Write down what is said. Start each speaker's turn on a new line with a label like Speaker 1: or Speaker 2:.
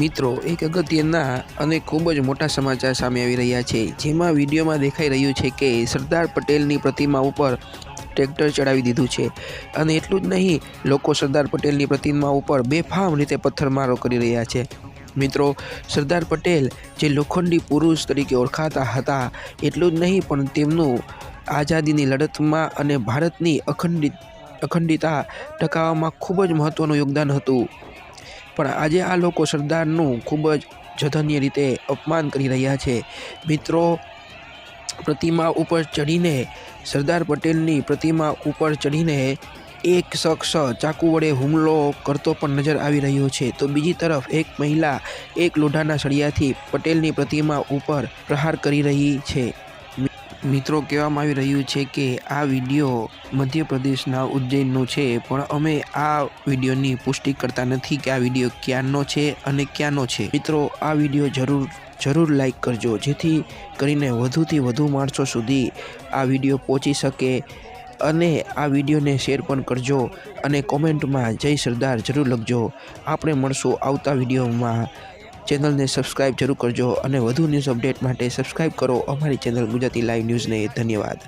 Speaker 1: મિત્રો, એક અગત્યના અને ખૂબ જ મોટા સમાચાર સામે આવી રહ્યા છે, જેમાં વિડીયોમાં દેખાઈ રહ્યું છે કે સરદાર પટેલની પ્રતિમા ઉપર ટ્રેક્ટર ચડાવી દીધું છે. અને એટલું જ નહીં, લોકો સરદાર પટેલની પ્રતિમા ઉપર બેફામ રીતે પથ્થરમારો કરી રહ્યા છે. મિત્રો, સરદાર પટેલ જે લોખંડી પુરુષ તરીકે ઓળખાતા હતા, એટલું જ નહીં, પણ તેમનું આઝાદીની લડતમાં અને ભારતની અખંડિત અખંડિતા ટકાવવામાં ખૂબ જ મહત્ત્વનું યોગદાન હતું. પણ આજે આ લોકો સરદારનું ખૂબ જ જધન્ય રીતે અપમાન કરી રહ્યા છે. મિત્રો, પ્રતિમા ઉપર ચડીને સરદાર પટેલની પ્રતિમા ઉપર ચડીને એક શખ્સ ચાકુ વડે હુમલો કરતો પણ નજર આવી રહ્યો છે. તો બીજી તરફ એક મહિલા એક લોઢાના સળિયાથી પટેલની પ્રતિમા ઉપર પ્રહાર કરી રહી છે. મિત્રો, કહેવામાં આવી રહ્યું છે કે આ વીડિયો મધ્યપ્રદેશના ઉજ્જૈનનો છે, પણ અમે આ વિડીયોની પુષ્ટિ કરતા નથી કે આ વીડિયો ક્યાંનો છે અને ક્યાંનો છે. મિત્રો, આ વીડિયો જરૂર જરૂર લાઈક કરજો, જેથી કરીને વધુથી વધુ માણસો સુધી આ વીડિયો પહોંચી શકે અને આ વિડીયોને શેર પણ કરજો અને કોમેન્ટમાં જય સરદાર જરૂર લખજો. આપણે મળશું આવતા વિડીયોમાં. ચેનલને સબસ્ક્રાઇબ જરૂર કરજો અને વધુ ન્યૂઝ અપડેટ માટે સબસ્ક્રાઇબ કરો અમારી ચેનલ ગુજરાતી લાઈવ ન્યૂઝને ધન્યવાદ.